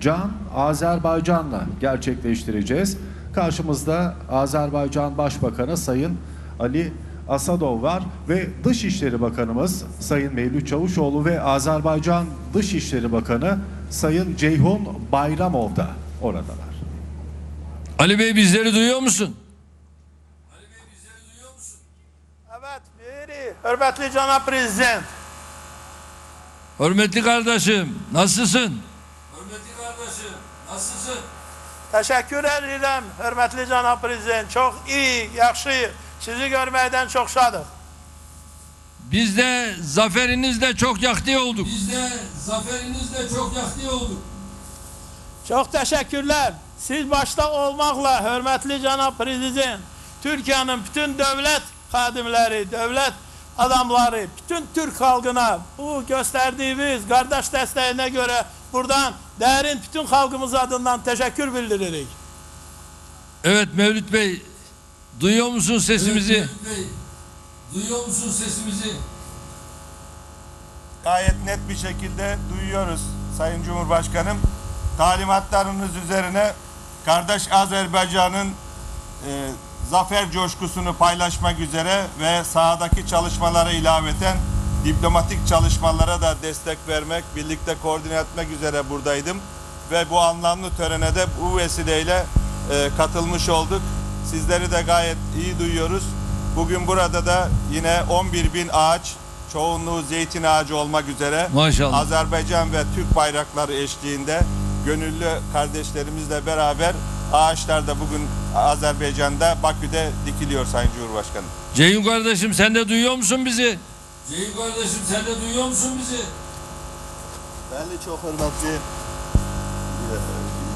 Can Azerbaycan'la gerçekleştireceğiz. Karşımızda Azerbaycan Başbakanı Sayın Ali Asadov var ve Dışişleri Bakanımız Sayın Mevlüt Çavuşoğlu ve Azerbaycan Dışişleri Bakanı Sayın Ceyhun Bayramov da oradalar. Ali Bey bizleri duyuyor musun? Evet, biri. Hürmetli Cənab Prezident. Hürmetli kardeşim nasılsın? Hürmetli nasılsın? Təşəkkür edirəm, hörmətli Cənab Prezident. Çox iyi, yaxşı. Sizi görməkdən çox şadıq. Biz de zaferinizle çok yakti olduk. Biz de zaferinizle çok yakti olduk. Çox təşəkkürlər. Siz başda olmaqla, hörmətli Cənab Prezident, Türkiyənin bütün dövlət xadimləri, dövlət adamları, bütün Türk xalqına bu göstərdiyiniz qardaş dəstəyinə görə buradan dərin bütün xalqımız adından təşəkkür bildiririk. Evet Mevlüt Bey duyuyor musun sesimizi? duyuyor musun sesimizi? gayet net bir şekilde duyuyoruz Sayın Cumhurbaşkanım. Talimatlarınız üzerine kardeş Azerbaycan'ın e, zafer coşkusunu paylaşmak üzere ve sahadaki çalışmalara ilaveten diplomatik çalışmalara da destek vermek, birlikte koordine etmek üzere buradaydım. Ve bu anlamlı törene de bu vesileyle e, katılmış olduk. Sizleri de gayet iyi duyuyoruz. Bugün burada da yine 11 bin ağaç, çoğunluğu zeytin ağacı olmak üzere Maşallah. Azerbaycan ve Türk bayrakları eşliğinde gönüllü kardeşlerimizle beraber ağaçlar da bugün Azerbaycan'da Bakü'de dikiliyor Sayın Cumhurbaşkanım. Ceyhun kardeşim sen de duyuyor musun bizi? Ceyhun kardeşim sen de duyuyor musun bizi? Bəli, çox hörmətli e,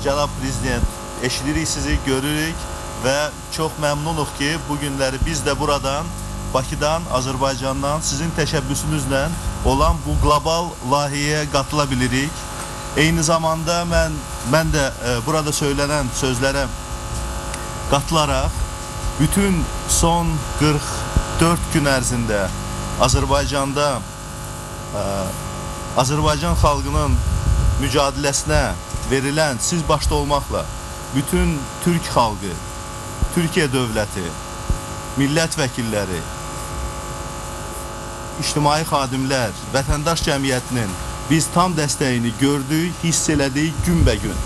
cənab prezident, eşidirik sizi, görürük və çox məmnunuq ki, bu günləri biz də buradan Bakıdan, Azərbaycandan sizin təşəbbüsünüzlə olan bu qlobal layihəyə qatıla bilirik. Eyni zamanda mən mən də e, burada söylənən sözlərə qatılaraq bütün son 44 gün ərzində Azərbaycanda e, Azərbaycan xalqının mücadiləsinə verilən siz başda olmaqla bütün Türk xalqı, Türkiyə dövləti, millət vəkilləri, ictimai xadimlər, vətəndaş cəmiyyətinin biz tam dəstəyini gördük, hiss elədik günbəgün.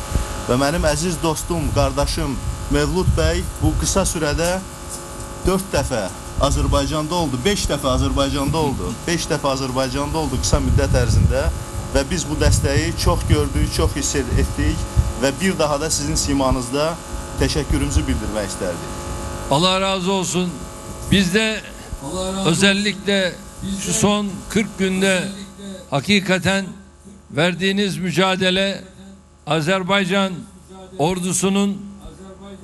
Və mənim əziz dostum, qardaşım Mevlud bəy bu qısa sürədə 4 dəfə Azərbaycanda oldu, 5 dəfə Azərbaycanda oldu. 5 dəfə Azərbaycanda oldu qısa müddət ərzində və biz bu dəstəyi çox gördük, çox hiss etdik və bir daha da sizin simanızda təşəkkürümüzü bildirmək istərdik. Allah razı olsun. Biz de özellikle şu son 40 günde hakikaten verdiğiniz mücadele Azerbaycan ordusunun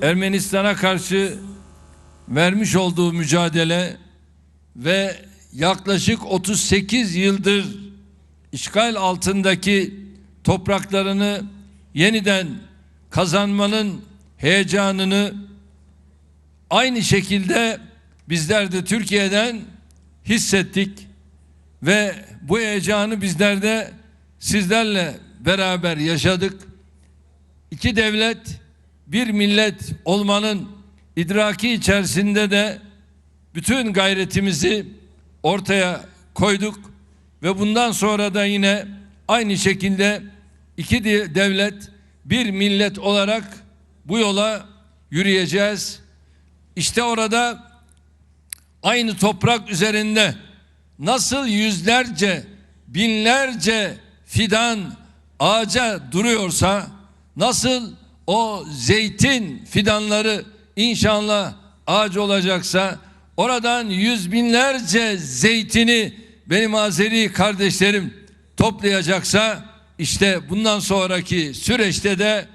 Ermenistan'a karşı vermiş olduğu mücadele ve yaklaşık 38 yıldır işgal altındaki topraklarını yeniden kazanmanın heyecanını aynı şekilde bizler de Türkiye'den hissettik ve bu heyecanı bizler de sizlerle beraber yaşadık. İki devlet, bir millet olmanın idraki içerisinde de bütün gayretimizi ortaya koyduk ve bundan sonra da yine aynı şekilde iki de- devlet, bir millet olarak bu yola yürüyeceğiz. İşte orada aynı toprak üzerinde nasıl yüzlerce, binlerce fidan ağaca duruyorsa, nasıl o zeytin fidanları inşallah ağaç olacaksa, oradan yüz binlerce zeytini benim Azeri kardeşlerim toplayacaksa, işte bundan sonraki süreçte de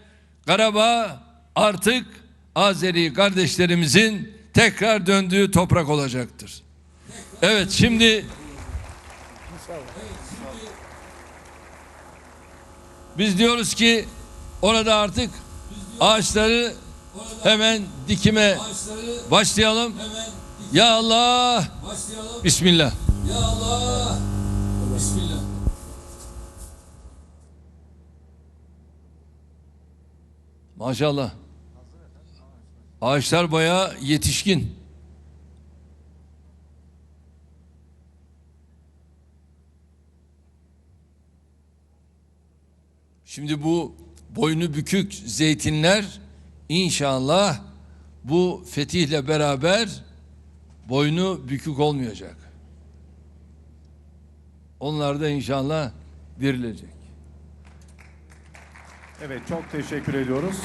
Karabağ artık Azeri kardeşlerimizin tekrar döndüğü toprak olacaktır. Evet şimdi biz diyoruz ki orada artık ağaçları hemen dikime başlayalım. Ya Allah. Bismillah. Ya Allah. Bismillah. Maşallah. Ağaçlar bayağı yetişkin. Şimdi bu boynu bükük zeytinler inşallah bu fetihle beraber boynu bükük olmayacak. Onlar da inşallah dirilecek. Evet çok teşekkür ediyoruz.